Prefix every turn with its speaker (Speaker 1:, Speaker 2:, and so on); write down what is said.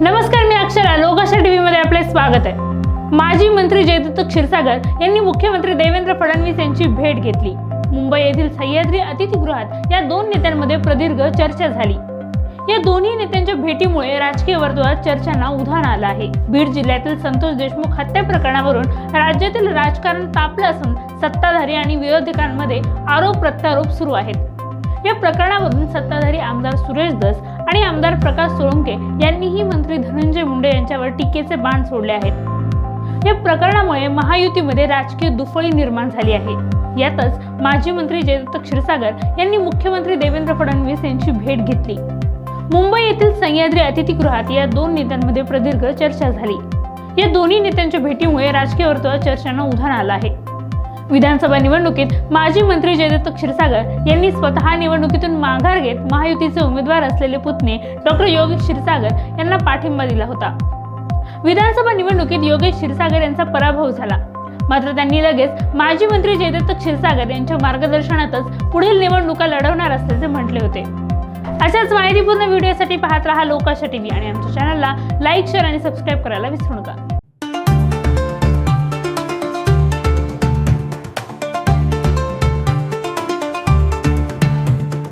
Speaker 1: नमस्कार मी अक्षरा. लोकाशा टी व्हीमध्ये आपले स्वागत आहे. माजी मंत्री जयदत्त क्षीरसागर यांनी मुख्यमंत्री देवेंद्र फडणवीस यांची भेट घेतली. मुंबई येथील सह्याद्री अतिथीगृहात या दोन नेत्यांमध्ये प्रदीर्घ चर्चा झाली. या दोन्ही नेत्यांच्या भेटीमुळे राजकीय वर्तुळात चर्चांना उधाण आलं आहे. बीड जिल्ह्यातील संतोष देशमुख हत्या प्रकरणावरून राज्यातील राजकारण तापलं असून सत्ताधारी आणि विरोधकांमध्ये आरोप प्रत्यारोप सुरू आहेत. या प्रकरणावरून सत्ताधारी आमदार सुरेश दस आणि आमदार प्रकाश सोळंके यांनीही मंत्री धनंजय मुंडे यांच्यावर टीकेचे बाण सोडले आहेत. या प्रकरणामुळे महायुतीमध्ये राजकीय दुफळी निर्माण झाली आहे. यातच माजी मंत्री जयदत्त क्षीरसागर यांनी मुख्यमंत्री देवेंद्र फडणवीस यांची भेट घेतली. मुंबई येथील सह्याद्री अतिथीगृहात या दोन नेत्यांमध्ये प्रदीर्घ चर्चा झाली. या दोन्ही नेत्यांच्या भेटीमुळे राजकीय वर्तुळात चर्चांना उधाण आलं आहे. विधानसभा निवडणुकीत माजी मंत्री जयदत्त क्षीरसागर यांनी स्वतः निवडणुकीतून माघार घेत महायुतीचे उमेदवार असलेले पुतणे डॉक्टर योगेश क्षीरसागर यांना पाठिंबा दिला होता. विधानसभा निवडणुकीत योगेश क्षीरसागर यांचा पराभव झाला. मात्र त्यांनी लगेच माजी मंत्री जयदत्त क्षीरसागर यांच्या मार्गदर्शनातच पुढील निवडणुका लढवणार असल्याचे म्हटले होते. अशाच माहितीपूर्ण व्हिडिओसाठी पाहत रहा लोकाशा टीव्ही आणि आमच्या चॅनलला लाईक शेअर आणि सबस्क्राईब करायला विसरू नका.